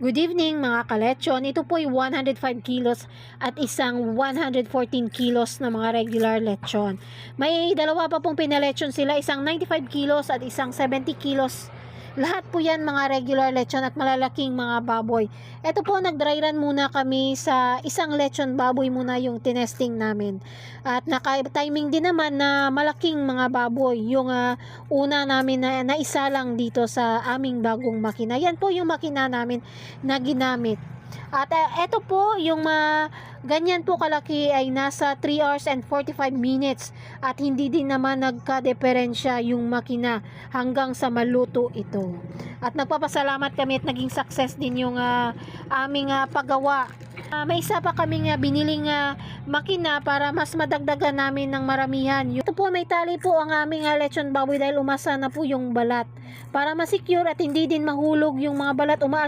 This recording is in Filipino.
Good evening mga kalechon. Ito po ay 105 kilos at isang 114 kilos na mga regular lechon. May dalawa pa pong pinalechon sila, isang 95 kilos at isang 70 kilos. Lahat po yan mga regular lechon at malalaking mga baboy. Ito po nag-dry run muna kami sa isang lechon baboy muna yung tinesting namin. At naka-timing din naman na malaking mga baboy yung ah, una namin na, na isa lang dito sa aming bagong makina. Yan po yung makina namin na ginamit. At uh, ito po yung ah, ganyan po kalaki ay nasa 3 hours and 45 minutes at hindi din naman nagka-diferensya yung makina hanggang sa maluto ito. At nagpapasalamat kami at naging success din yung ah, aming ah, paggawa. Ah, may isa pa kaming ah, biniling ah, makina para mas madagdagan namin ng maramihan. Ito po may tali po ang aming ah, lechon baboy dahil umasa na po yung balat. Para ma-secure at hindi din mahulog yung mga balat umaalis